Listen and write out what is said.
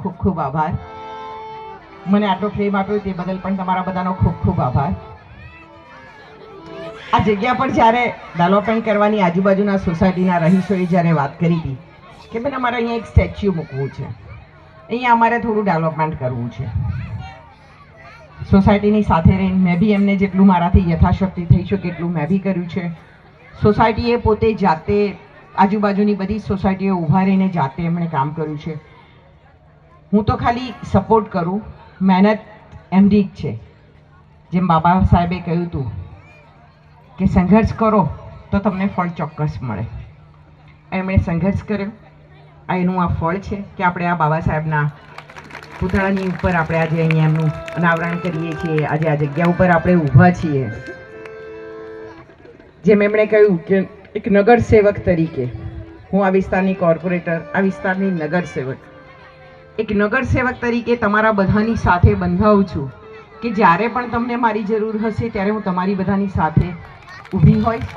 ખૂબ ખૂબ આભાર. મને આટલો ફ્રેમ આપ્યો તે બદલ પણ તમારા બધાનો ખૂબ ખૂબ આભાર. આ જગ્યા પર જ્યારે ડેવલપમેન્ટ કરવાની આજુબાજુના સોસાયટીના રહીશોએ જ્યારે વાત કરી હતી કે બેન, અમારે અહીંયા એક સ્ટેચ્યુ મૂકવું છે. અહીંયા અમારે થોડું ડેવલપમેન્ટ કરવું છે. સોસાયટીની સાથે રહીને મેં બી એમને જેટલું મારાથી યથાશક્તિ થઈ શકે એટલું મેં બી કર્યું છે. સોસાયટીએ પોતે જાતે આજુબાજુની બધી સોસાયટીઓ ઊભા રહીને જાતે એમણે કામ કર્યું છે. હું તો ખાલી સપોર્ટ કરું. મહેનત એમની જ છે. જેમ બાબા સાહેબે કહ્યું હતું કે સંઘર્ષ કરો તો તમને ફળ ચોક્કસ મળે. એમણે સંઘર્ષ કર્યો. આ એનું આ ફળ છે કે આપણે આ બાબા સાહેબના પૂતળાની ઉપર આપણે આજે અહીંયા એમનું અનાવરણ કરીએ છીએ. આજે આ જગ્યા ઉપર આપણે ઊભા છીએ. જેમ એમણે કહ્યું કે એક નગર સેવક તરીકે હું આ વિસ્તારની કોર્પોરેટર, આ વિસ્તારની નગર સેવક એક નગર સેવક તરીકે તમારા બધાની સાથે બંધાવું છું કે જ્યારે પણ તમને મારી જરૂર હશે ત્યારે હું તમારી બધાની સાથે ઊભી હોઈશ